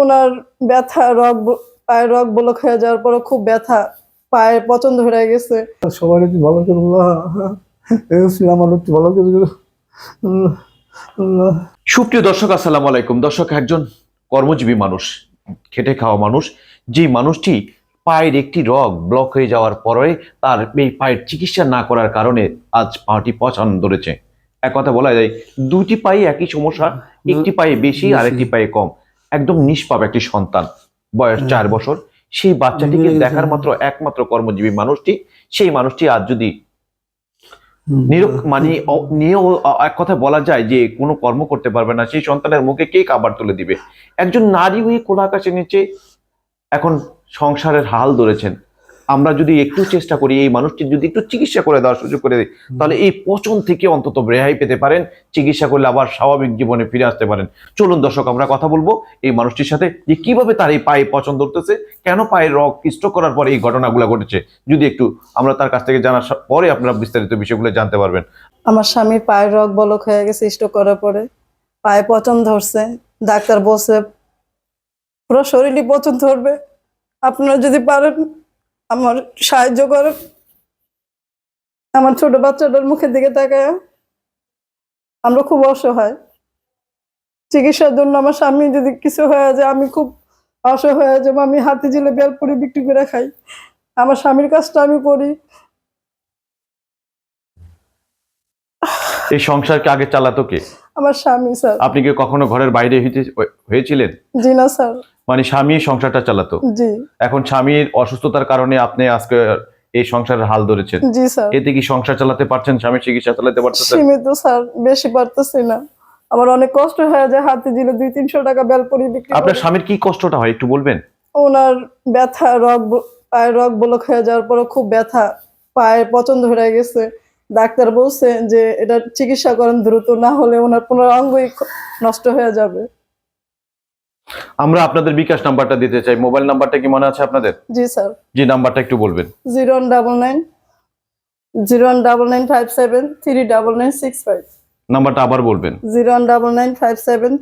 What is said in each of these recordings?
ওনার ব্যথা রগ পায়ের রগ ব্লক হয়ে যাওয়ার পরে খুব ব্যথা পায়ের পছন্দ হয়ে গেছে। সবার একটু ভালো করে আল্লাহ এই ছিল আমার একটু ভালো করে সুপ্রিয় দর্শক আসসালামু আলাইকুম। দর্শক একজন কর্মজীবী মানুষ খেটে খাওয়া মানুষ যে মানুষটি পায়ের একটি রগ ব্লক হয়ে যাওয়ার পরে তার এই পায়ের চিকিৎসা না করার কারণে আজ পাটি পছন্দ ধরেছে। এক কথা বলা যায় দুটি পায়ে একই সমস্যা একটি পায়ে বেশি আর একটি পায়ে কম। একদম নিষ্পাপ একটি সন্তান। বয়স চার বছর। সেই বাচ্চাটিকে দেখার মাত্র একমাত্র কর্মজীবী মানুষটি সেই মানুষটি আজ যদি নিরক মানে নিয়েও এক কথা বলা যায় যে কোনো কর্ম করতে পারবে না সেই সন্তানের মুখে কে খাবার তুলে দিবে? একজন নারী হয়ে খোলা আকাশের নিচে এখন সংসারের হাল ধরেছেন। আমরা যদি একটু চেষ্টা করি এই মানুষটির যদি একটু চিকিৎসা করে দেওয়ার সুযোগ করে দিই তাহলে এই পচন থেকে অন্তত রেহাই পেতে পারেন চিকিৎসা করলে আবার স্বাভাবিক জীবনে ফিরে আসতে পারেন। চলুন দর্শক আমরা কথা বলব এই মানুষটির সাথে যে কীভাবে তার এই পায়ে পচন ধরতেছে কেন পায়ের রগ স্ট্রোক করার পরে এই ঘটনাগুলো ঘটেছে যদি একটু আমরা তার কাছ থেকে জানার পরে আপনারা বিস্তারিত বিষয়গুলো জানতে পারবেন। আমার স্বামীর পায়ের রগ বলক হয়ে গেছে স্ট্রোক করার পরে পায়ে পচন ধরছে ডাক্তার বসে পুরো শরীরই পচন ধরবে আপনারা যদি পারেন আমার সাহায্য করেন আমার ছোট বাচ্চাটার মুখের দিকে তাকায় আমরা খুব অসহায়। চিকিৎসার জন্য আমার স্বামী যদি কিছু হয়ে যায় আমি খুব অসহায় হয়ে যাব। আমি হাতি জিলে বেলপুরি বিক্রি করে খাই। আমার স্বামীর কাজটা আমি করি। এই সংসারকে আগে চালাতো কে? আমার স্বামী স্যার। আপনি কি কখনো ঘরের বাইরে হয়েছিলেন? জি না স্যার। মানে স্বামী সংসারটা চালাতো। এখন স্বামীর অসুস্থতার কারণে আপনি আজকে এই সংসারের হাল ধরেছেন। জি এতে কি সংসার চালাতে পারছেন? স্বামীর চিকিৎসা চালাতে পারতেছেন? সীমিত স্যার বেশি পারতেছি না। আমার অনেক কষ্ট হয় যায় হাতে দিলে দুই তিনশো টাকা বেলপুরি বিক্রি আপনার স্বামীর কি কষ্টটা হয় একটু বলবেন? ওনার ব্যথা রগ পায়ের রগ ব্লক হয়ে যাওয়ার পরে খুব ব্যথা পায়ের পছন্দ হয়ে গেছে। ডাক্তার বলছে যে এটা চিকিৎসা করেন দ্রুত না হলে ওনার পুনর অঙ্গই নষ্ট হয়ে যাবে। আমরা আপনাদের বিকাশ নাম্বারটা দিতে চাই। মোবাইল নাম্বারটা কি মনে আছে আপনাদের? জি স্যার। যে নাম্বারটা একটু বলবেন। Zero one double nine zero one double nine five seven three double nine six five. নাম্বারটা আবার বলবেন। Zero one double nine five seven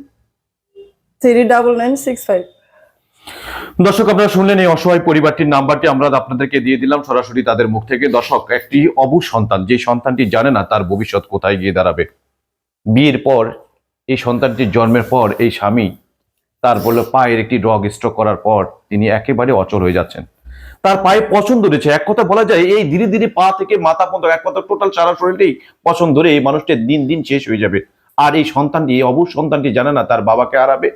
three double nine six five. দর্শক আপনারা শুনলেন এই অসহায় পরিবারটির নাম্বারটি। আমরা আপনাদেরকে দিয়ে দিলাম সরাসরি তাদের মুখ থেকে। দর্শক একটি অবুজ সন্তান যে সন্তানটি জানে না তার ভবিষ্যৎ কোথায় গিয়ে দাঁড়াবে। বিয়ের পর এই সন্তানটির জন্মের পর এই স্বামী তার বলল, পায়ের একটি রগ স্ট্রোক করার পর তিনি একেবারে অচল হয়ে যাচ্ছেন। তার পায়ে পছন্দ ধরেছে এক কথা বলা যায়, এই ধীরে ধীরে পা থেকে মাথা পর্যন্ত, এক কথা টোটাল সারা শরীরটাই পছন্দ ধরে এই মানুষটির দিন দিন শেষ হয়ে যাবে। আর এই সন্তানটি, এই অবুজ সন্তানটি জানে না তার বাবাকে হারাবে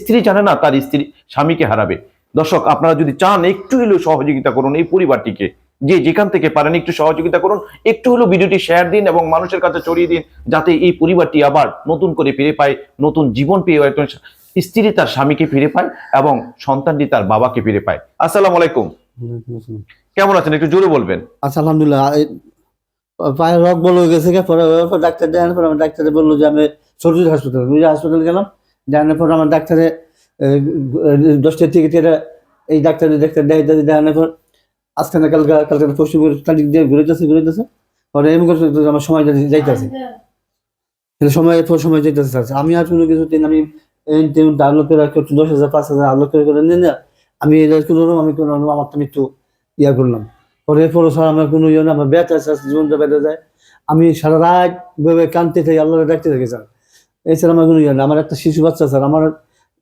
স্ত্রী জানে না তার স্ত্রী স্বামীকে হারাবে। দর্শক, আপনারা যদি চান, একটু হলেও সহযোগিতা করুন এই পরিবারটিকে। যে যেখান থেকে পারেন, একটু সহযোগিতা করুন। একটু হলেও ভিডিওটি শেয়ার দিন এবং মানুষের কাছে ছড়িয়ে দিন, যাতে এই পরিবারটি আবার নতুন করে ফিরে পায়, নতুন জীবন পেয়ে একজন স্ত্রী তার স্বামীকে ফিরে পায় এবং সন্তানটি তার বাবাকে ফিরে পায়। আসসালাম আলাইকুম। কেমন আছেন? একটু জোরে বলবেন। আচ্ছা আলহামদুলিল্লাহ পায়ের রক বলে গেছে পরে পর ডাক্তার দেখানোর পর আমার ডাক্তারে বলল যে আমি সরকারি হাসপাতাল ওই হাসপাতাল গেলাম। দেখানোর পর আমার ডাক্তারে দশটার টিকিট কেটে এই ডাক্তার ডাক্তার দেখাইতে দেখানোর পর আজকে না কালকে কালকে পশ্চিম তারিখ দিয়ে ঘুরেতেছে ঘুরেতেছে পরে এমনি করে আমার সময় যাইতেছে। সময় পর সময় যাইতেছে আমি আর কোনো কিছু দিন আলো করে দশ হাজার, পাঁচ হাজার আলো করে করে নিয়ে আমি এটা করলাম আমি করলাম আমার তো একটু ইয়া করলাম। পরে পরে স্যার আমার কোনো ইয়ে না আমার ব্যথা আছে জীবনটা বেঁধে যায়। আমি সারা রাত ভেবে কানতে থাকি আল্লাহ ডাকতে থাকি, স্যার। এছাড়া আমার কোনো ইয়ে না আমার একটা শিশু বাচ্চা, স্যার। আমার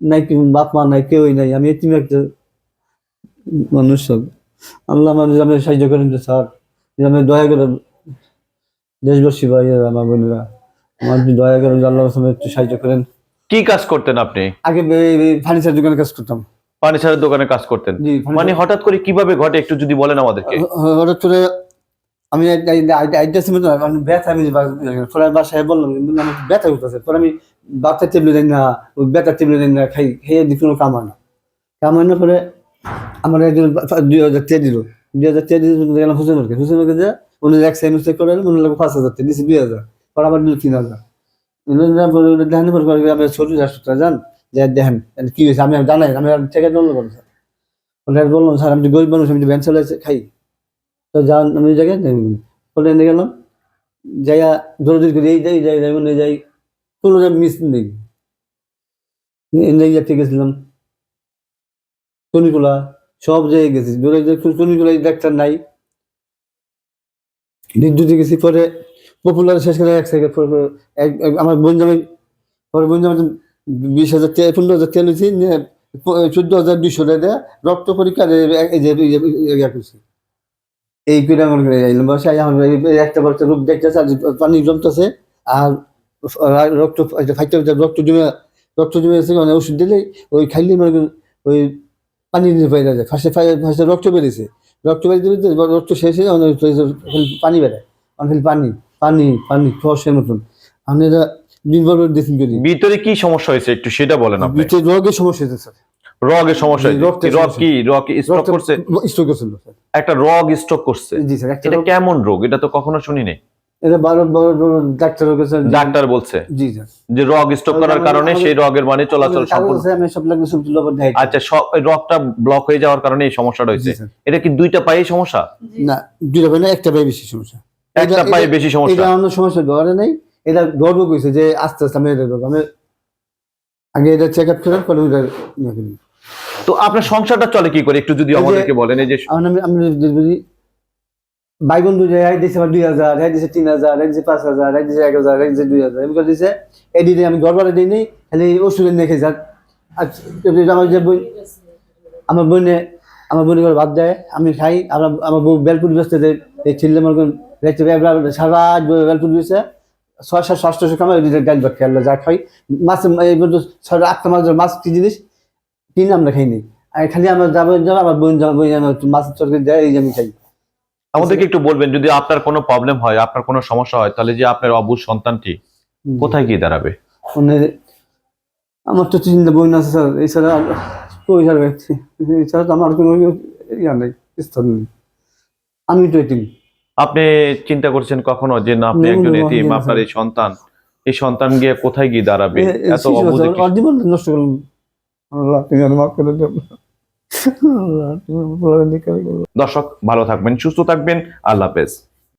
নাই বাপ, মা নাই, কেউই নাই। আমি এতিম একটা মানুষ সব আল্লাহ আমার আমি সাহায্য করেন যে স্যার। আমি দয়া করে দেশবাসী ভাই আমার বোনেরা, আমার দয়া করেন আল্লাহ একটু সাহায্য করেন। কি কাজ করতেন আপনি? আগে ফার্নিচার দোকানে কাজ করতাম। ফার্নিচারের দোকানে কাজ করতেন। মানে হঠাৎ করে কীভাবে ঘটে একটু যদি বলেন আমাদেরকে। হঠাৎ করে আমি আইডিয়াছি মতো আমি ব্যথা আমি পরে বাসায় বললাম কিন্তু আমার ব্যথা উঠতেছে পরে আমি বাচ্চা টেবলে দেন না ওই ব্যথা টেবলে দেন না খাই খেয়ে কোনো কাম হয় না। কাম হয় না পরে আমার একজন দুই হাজার টাকা দিল। দুই হাজার টাকা দিয়ে গেলাম হুসেন মার্কেট হুসেন মার্কেট যে উনি এক সাইন চেক করে উনি লাগবে পাঁচ হাজার দিয়েছি দুই হাজার। পরে আবার দিল তিন হাজার। দেখেন আমি ছোট হাসপাতালে যান দেখেন কি হয়েছে? আমি জানাই আমি টাকা জন্য করব স্যার। ওটা বললাম স্যার, আমি গরিব মানুষ, আমি ভ্যান চালাইছে, খাই। তো যান, আমি জায়গায় বলে, এনে গেলাম, যাইয়া দৌড়ি করে এই যাই যাই যাই মনে যাই, কোনো মিস নেই। এনে যাতে গেছিলাম টনিগুলা সব জায়গায় গেছি। যে ডাক্তার নাই। বিদ্যুতে গেছি, পরে পপুলার শেষ করে এক পরে পরে এক- আমার বোন জামাই পরে বোন জামাই বিশ হাজার তেল পনেরো হাজার তেল হয়েছি চোদ্দ হাজার দুইশো টাকা রক্ত পরীক্ষা ইয়া করছি। এই করে আমার করে যাইলাম বাসায় আমার একটা বড় রূপ দেখতেছে, আর পানি জমতেছে, আর রক্ত ফাইতে রক্ত জমে রক্ত জমে গেছে মানে ওষুধ দিলে ওই খাইলে মানে ওই পানি দিয়ে বাইরে যায় ফার্স্টে ফার্স্টে রক্ত বেরিয়েছে। রক্ত বেরিয়ে রক্ত শেষ হয়ে মানে পানি বেড়ায় মানে খালি পানি। পানি পানি ফসের মতন। আমি এটা দিন ভর দেখুন করি ভিতরে কি সমস্যা হয়েছে একটু সেটা বলেন আপনি। ভিতরে রোগের সমস্যা হয়েছে স্যার। রগের সমস্যা হয়েছে। রগ কি? রগ স্ট্রোক করছে? স্ট্রোক করছিল স্যার। একটা রগ স্ট্রোক করছে। জি স্যার এটা কেমন রোগ? এটা তো কখনো শুনিনি। এটা বারো বড় বড় ডাক্তার বলছে। জি স্যার। যে রগ স্ট্রোক করার কারণে সেই রগের মানে চলাচল সম্পূর্ণ আমি সব লাগবে সব আচ্ছা সব রগটা ব্লক হয়ে যাওয়ার কারণে এই সমস্যাটা হয়েছে। এটা কি দুইটা পায়ে সমস্যা? না দুইটা পাই না একটা পাই বেশি সমস্যা। একটা পায়ে বেশি সমস্যা। এটা অন্য সমস্যা ধরে নাই। এটা গর্ব কইছে যে আস্তে আস্তে আমি এটা। আমি আগে এটা চেক আপ পরে তো আপনার সংসারটা চলে কি করে? একটু যদি আমাদেরকে বলেন এই যে আমার আমি আমি যদি ভাই বন্ধু যে এক দুই হাজার এক দিছে তিন হাজার এক দিছে পাঁচ হাজার এক দিছে এক হাজার এক দিছে দুই হাজার। এমনি করে দিছে। এদিকে আমি গড়বারে দিই নেই খালি ওষুধ এনে খেয়ে যাক আমার যে বোন আমার বোনে আমার বোনে করে ভাত দেয়। আমি খাই আমার আমার বউ বেলপুরি ব্যস্ত দেয়। এই ছেলে মনে করেন দেখতে সারা দিয়েছে। ছয় সাত ষষ্ঠশো কামাই ওই ভাত খেয়াল যা খাই। মাছ এই পর্যন্ত ছয় আটটা মাছ মাছ কি জিনিস? কিনে আমরা খাই নি আর খালি আমার যাব যাব আমার বোন যাব মাছের তরকারি দেয় এই আমি খাই। আমাদেরকে একটু বলবেন যদি আপনার কোনো প্রবলেম হয় আপনার কোনো সমস্যা হয় তাহলে যে আপনার অবুজ সন্তানটি কোথায় গিয়ে দাঁড়াবে? আমার তো চিন্তা বোন আছে স্যার এছাড়া এছাড়া তো আমার কোনো ইয়া নেই আমি তো এটিম আপনি চিন্তা করছেন কখনো যে না আপনি একজন এতিম আপনার এই সন্তান এই সন্তান গিয়ে কোথায় গিয়ে দাঁড়াবে? এত অবুঝে জীবন নষ্ট করলাম। আল্লাহ তুমি যেন মাফ করে দেন। দর্শক ভালো থাকবেন সুস্থ থাকবেন আল্লাহ হাফেজ।